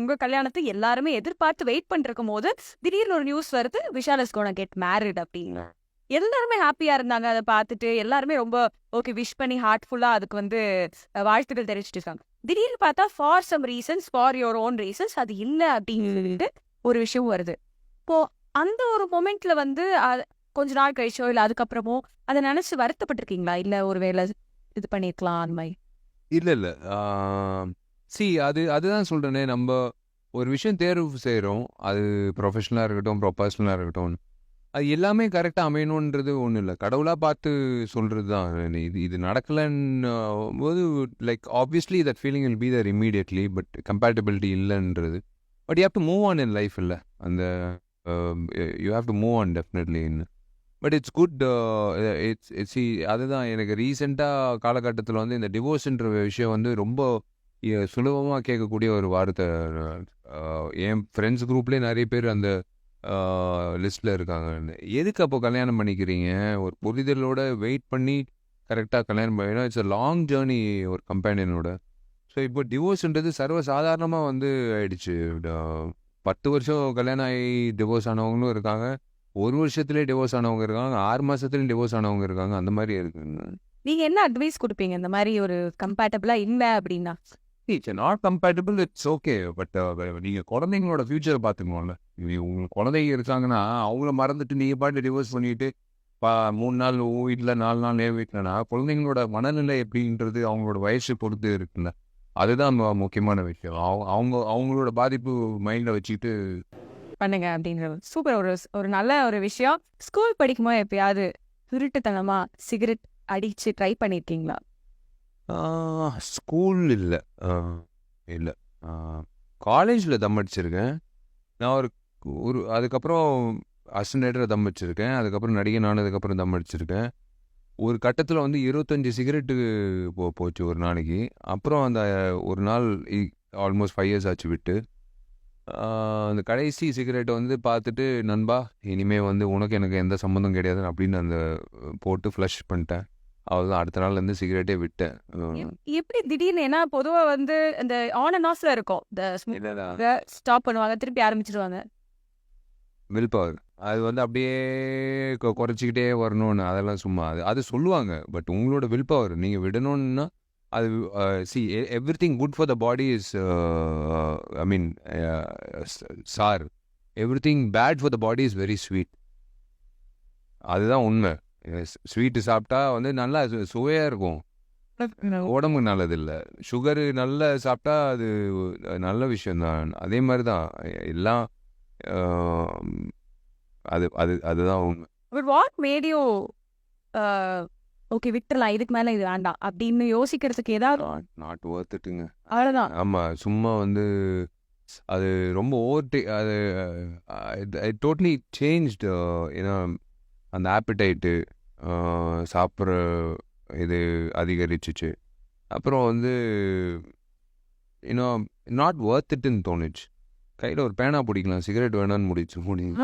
உங்க கல்யாணத்தை எல்லாருமே எதிர்பார்த்து வெயிட் பண்ணிருக்கும் போது திடீர்னு ஒரு நியூஸ் வருது Vishal is gonna get married அப்படின்னு. எல்லாருமே ஹாப்பியா இருந்தாங்க. அதை பார்த்துட்டு எல்லாருமே ரொம்ப ஓகே விஷ் பண்ணி ஹார்ட்ஃபுல்லா அதுக்கு வந்து வாழ்த்துக்கள் தெரிவிச்சிட்டு இருக்காங்க. திடீர்னு பார்த்தா for some reasons for your own reasons அது இல்லை அப்படின்னு ஒரு விஷயம் வருது. இப்போ அந்த ஒரு மொமெண்ட்ல வந்து கொஞ்ச நாள் கழிச்சோ இல்ல அதுக்கப்புறமோ அதை நினைச்சு வருத்தப்பட்டிருக்கீங்களா? இல்ல ஒருவேளை இது பண்ணிருக்கலாம் அந்த மாதிரி? இல்லை இல்லை. சி அது அதுதான் சொல்கிறேனே நம்ம ஒரு விஷயம் தேர்வு செய்கிறோம் அது ப்ரொஃபஷனலாக இருக்கட்டும் ப்ரொபர்ஷனலாக இருக்கட்டும். அது எல்லாமே கரெக்டாக அமையணுன்றது ஒன்றும் இல்லை. கடவுளாக பார்த்து சொல்கிறது தான் இது இது நடக்கலைன்னு போது like obviously that feeling will be there immediately but compatibility இல்லைன்றது. But you have to move on in life இல்லை. அந்த you have to move on டெஃபினெட்லின்னு but it's good it's it's அதுதான் எனக்கு ரீசெண்டாக காலகட்டத்தில் வந்து இந்த டிவோர்ஸ்ன்ற விஷயம் வந்து ரொம்ப சுலபமாக கேட்கக்கூடிய ஒரு வார்த்தை என் ஃப்ரெண்ட்ஸ் குரூப்லேயே நிறைய பேர் அந்த லிஸ்ட்டில் இருக்காங்க. எதுக்கு அப்போ கல்யாணம் பண்ணிக்கிறீங்க? ஒரு புரிதலோட வெயிட் பண்ணி கரெக்டாக கல்யாணம் பண்ணி இட்ஸ் அ லாங் ஜேர்னி ஒரு கம்பேனியனோட ஸோ இப்போ டிவோர்ஸ்ன்றது சர்வ சாதாரணமாக வந்து ஆயிடுச்சு. பத்து வருஷம் கல்யாணம் ஆகி டிவோர்ஸ் ஆனவங்களும் இருக்காங்க. ஒரு வருஷத்துலேயே டிவோர்ஸ் ஆனவங்க இருக்காங்க. ஆறு மாதத்துலேயும் டிவோர்ஸ் ஆனவங்க இருக்காங்க. அந்த மாதிரி இருக்குங்க. நீங்கள் என்ன அட்வைஸ் கொடுப்பீங்க? இந்த மாதிரி ஒரு கம்பேட்டபிளாக இல்லை அப்படின்னா? It's not compatible it's okay but நீங்கள் குழந்தைங்களோட ஃபியூச்சரை பார்த்துக்கணும்ல உங்களுக்கு குழந்தைங்க இருக்காங்கன்னா அவங்கள மறந்துட்டு நீங்கள் பாட்டு டிவோர்ஸ் பண்ணிட்டு பா மூணு நாள் ஓ வீட்டில் நாலு நாள் என் வீட்டிலனா குழந்தைங்களோட மனநிலை எப்படின்றது அவங்களோட வயசு பொறுத்து இருக்குல்ல. அதுதான் முக்கியமான விஷயம். அவங்க அவங்க அவங்களோட பாதிப்பு மைண்டில் வச்சுக்கிட்டு பண்ணுங்க அப்படின்றது சூப்பர் ஒரு ஒரு நல்ல ஒரு விஷயம். ஸ்கூல் படிக்கும்போது எப்பயாவது திருட்டுத்தனமா சிகரெட் அடிச்சு ட்ரை பண்ணிருக்கீங்களா? ஸ்கூல் இல்லை. இல்லை. காலேஜில் தம் அடிச்சிருக்கேன். நான் ஒரு ஒரு அதுக்கப்புறம் அசனேட்டர் தம் அடிச்சிருக்கேன். அதுக்கப்புறம் நடிகை நானதுக்கப்புறம் தம் அடிச்சிருக்கேன். ஒரு கட்டத்தில் வந்து இருபத்தஞ்சி சிகரெட்டு போ போச்சு ஒரு நாளைக்கு. அப்புறம் அந்த ஒரு நாள் ஆல்மோஸ்ட் ஃபைவ் இயர்ஸ் ஆச்சு விட்டு. அந்த கடைசி சிகரெட்டை வந்து பார்த்துட்டு நண்பா இனிமேல் வந்து உனக்கு எனக்கு எந்த சம்மந்தம் கிடையாது அப்படின்னு அந்த போட்டு ஃப்ளஷ் பண்ணிட்டேன். அவ்வளோதான் அடுத்த நாள்ல இருந்து சிகரெட்டே விட்டேன். எப்- எப்படி திடீர்னு ஏன்னா பொதுவா வந்து இந்த ஆன் அண்ட் ஆஃப்ல இருக்கும். இந்த ஸ்டாப் பண்ணுவாங்க திருப்பி ஆரம்பிச்சிருவாங்க. வில் பவர் அது வந்து அப்படியே குறைச்சிக்கிட்டே வரணும்னு அதெல்லாம் சும்மா அது அது சொல்லுவாங்க. பட் உங்களோட வில் பவர் நீங்கள் விடணும்னா அது see everything good for the body is I mean sir. Everything bad for the body is very sweet அதுதான் உண்மை. ஸ்வீட்டு சாப்பிட்டா வந்து நல்லா சு- சுவையா இருக்கும். உடம்புக்கு நல்லது இல்லை சுகரு நல்ல சாப்பிட்டா அது நல்ல விஷயம்தான். அதே மாதிரி தான் எல்லாம் அது அது அதுதான் உண்மை. பட் வாட் மேடியோ ஓகே விட்டுறலாம் இதுக்கு மேல இது வேண்டாம் அப்படின்னு யோசிக்கிறதுக்கு ஏதாவது நாட் ஒர்த்துட்டுங்க அவ்வளவுதான். ஆமாம் சும்மா வந்து அது ரொம்ப ஓவர் அது ஐ டோட்லி சேஞ்ச்டு ஏன்னா அந்த ஆப்பிடைட்டு சாப்பிட்ற இது அதிகரிச்சிச்சு. அப்புறம் வந்து இன்னும் நாட் ஒர்த் இட்டுன்னு தோணுச்சு. கையில் ஒரு பேனா பிடிக்கலாம். சிகரெட் வேணான்னு முடிச்சு முடியும்